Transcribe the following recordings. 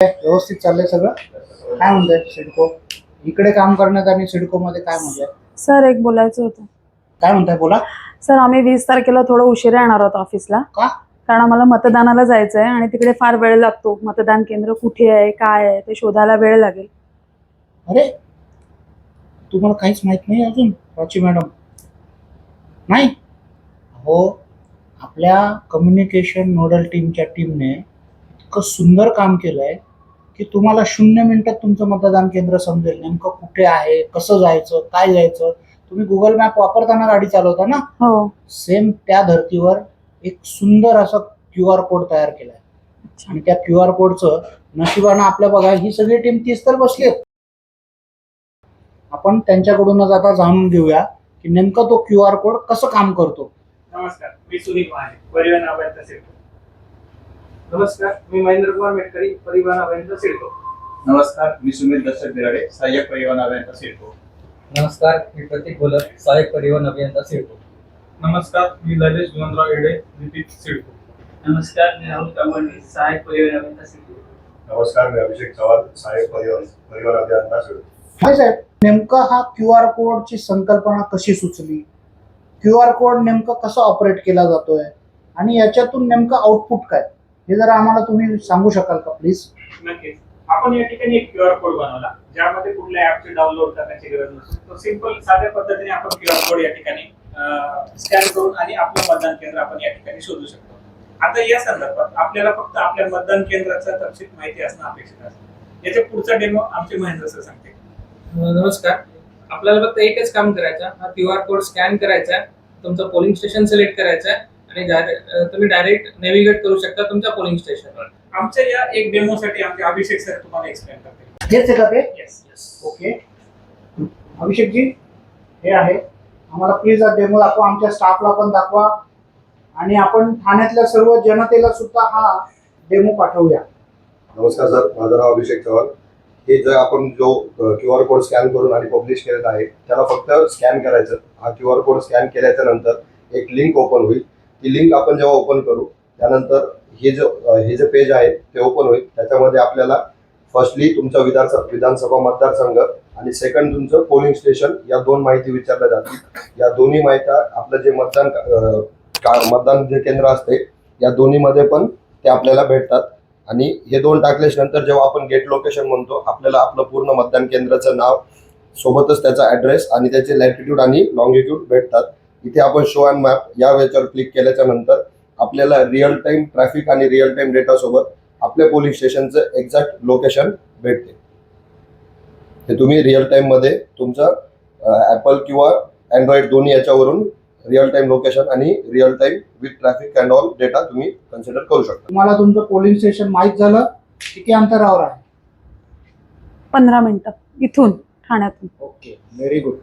व्यवस्थित चाललंय सगळं? काय म्हणताय सिडको? इकडे काम करण्यात आणि सिडको मध्ये काय म्हणजे सर एक बोलायचं होतं. काय म्हणताय? बोला. सर आम्ही वीस तारखेला थोडं उशिरा येणार आहोत ऑफिसला. का? कारण आम्हाला मतदानाला जायचं आहे आणि तिकडे फार वेळ लागतो. मतदान केंद्र कुठे आहे काय आहे ते शोधायला वेळ लागेल. अरे तुम्हाला काहीच माहीत नाही अजून प्राची मॅडम? नाही? हो आपल्या कम्युनिकेशन नोडल टीमच्या टीमने इतकं सुंदर काम केलंय की तुम्हाला शून्य मिनिटात तुमचं मतदान केंद्र समजेल. नेमकं कुठे आहे? कसं जायचं? काय जायचं? तुम्ही गुगल मॅप वापरताना गाडी चालवता ना? हो. सेम त्या धर्तीवर एक सुंदर असं क्यू आर कोड तयार केलाय. आणि त्या क्यू आर कोडचं नशिबानं आपल्या बघा ही सगळी टीम तीच तर बसली आपण त्यांच्याकडूनच आता जाणून घेऊया की नेमका तो क्यू आर कोड कसं काम करतो. नमस्कार मी सुनील महाले परिवहन अभियंता सिडको नमस्कार मी महेंद्र कुमार मेटकरी परिवहन अभियंता सिडको नमस्कार मी सुमित दशरथ बिराडे सहाय्यक परिवहन अभियंता सिडको नमस्कार मी प्रतीक बोलत सहाय्यक परिवहन अभियंता सिडको नमस्कार मी ललेश गुणवंतराव येडे लिपिक सिडको नमस्कार मी राहुल कांबळे सहाय्यक परिवहन अभियंता सिडको नमस्कार मी अभिषेक चव्हाण सहाय्यक परिवहन परिवहन अभियंता सिडको काय साहेब नेमका हा क्यू आर कोडची संकल्पना कशी सुचली? क्यू आर कोड नेमकं कसं ऑपरेट केला जातोय? आणि याच्यातून नेमकं आउटपुट काय? हे जरा आम्हाला तुम्ही सांगू शकाल का प्लीज? नक्कीच. आपण या ठिकाणी एक क्यू आर कोड बनवला ज्यामध्ये कुठल्या ऍपचे डाउनलोड करण्याची गरज नसते. तो सिंपल साध्या पद्धतीने आपण क्यू आर कोड या ठिकाणी स्कॅन करून आणि आपलं मतदान केंद्र आपण या ठिकाणी शोधू शकतो. आता या संदर्भात आपल्याला फक्त आपल्या मतदान केंद्राचा तपशील माहिती असणं अपेक्षित असतं. याच्या पुढचा डेमो आमचे महेंद्र सर सांगते नमस्कार. आपल्याला फक्त एकच काम करायचं हा क्यू आर कोड स्कॅन करायचा तुमचं पोलिंग स्टेशन सिलेक्ट करायचं आणि तुम्ही डायरेक्ट नेव्हिगेट करू शकता तुमच्या पोलिंग स्टेशनवर आमच्या या एक डेमोसाठी आमचे अभिषेक सर तुम्हाला एक्सप्लेन करतील. हेच का ते येस येस ओके अभिषेकजी हे आहे. आम्हाला प्लीज हा डेमो दाखवा. आमच्या स्टाफला पण दाखवा. आणि आपण ठाण्यातल्या सर्व जनतेला सुद्धा हा डेमो पाठवूया. नमस्कार सर माझं नाव अभिषेक चव्हाण. हे जर आपण जो क्यू आर कोड स्कॅन करून आणि पब्लिश केलेला आहे त्याला फक्त स्कॅन करायचं. हा क्यू आर कोड स्कॅन केल्याच्यानंतर एक लिंक ओपन होईल. ती लिंक आपण जेव्हा ओपन करू त्यानंतर हे जो हे जे पेज आहे ते ओपन होईल. त्याच्यामध्ये आपल्याला फर्स्टली तुमचा विधानसभा विधानसभा मतदारसंघ आणि सेकंड तुमचं पोलिंग स्टेशन या दोन माहिती विचारल्या जातील. या दोन्ही माहित्या आपलं जे मतदान का- मतदान जे केंद्र असते या दोन्हीमध्ये पण ते आपल्याला भेटतात. आणि हे दोन टाकल्याच्या नंतर जेव्हा आपण गेट लोकेशन म्हणतो आपल्याला आपलं पूर्ण मतदान केंद्राचं नाव सोबतच त्याचा ऍड्रेस आणि त्याचे लॅटिट्यूड आणि लॉंगिट्यूड भेटतात. इथे आपण शो अँड मॅप या याच्यावर क्लिक केल्याच्यानंतर आपल्याला रिअल टाइम ट्रॅफिक आणि रिअल टाइम डेटा सोबत आपल्या पोलीस स्टेशनचं एक्झॅक्ट लोकेशन भेटते. हे तुम्ही रिअल टाइममध्ये तुमचं ऍपल किंवा अँड्रॉइड दोन्ही याच्यावरून रिअल टाइम लोकेशन आणि real time with traffic and all data तुम्ही कन्सिडर करू शकता. तुम्हाला तुमचं पोलिंग स्टेशन माहीत झालं किती अंतरावर आहे? पंधरा मिनिटं. इथून ठाण्यातून. ओके व्हेरी गुड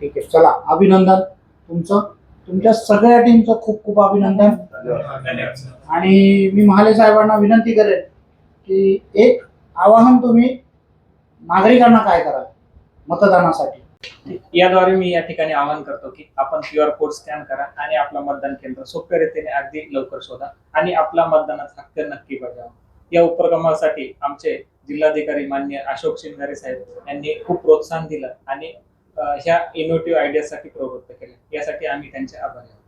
ठीक आहे चला अभिनंदन तुमचं. तुमच्या सगळ्या टीमचं खूप खूप अभिनंदन. आणि मी महाले साहेबांना विनंती करेन की एक आवाहन तुम्ही नागरिकांना काय कराल? मतदानासाठी. याद्वारे मी या ठिकाणी आवाहन करतो की आपण क्यू आर कोड स्कॅन करा आणि आपलं मतदान केंद्र सोप्या रीतीने अगदी लवकर शोधा आणि आपला मतदानाचा हक्क नक्की बजावा. या उपक्रमासाठी आमचे जिल्हाधिकारी मान्य अशोक शिंगारे साहेब यांनी खूप प्रोत्साहन दिलं आणि ह्या इनोव्हेटिव्ह आयडियासाठी प्रवृत्त केले. यासाठी आम्ही त्यांचे आभारी आहोत.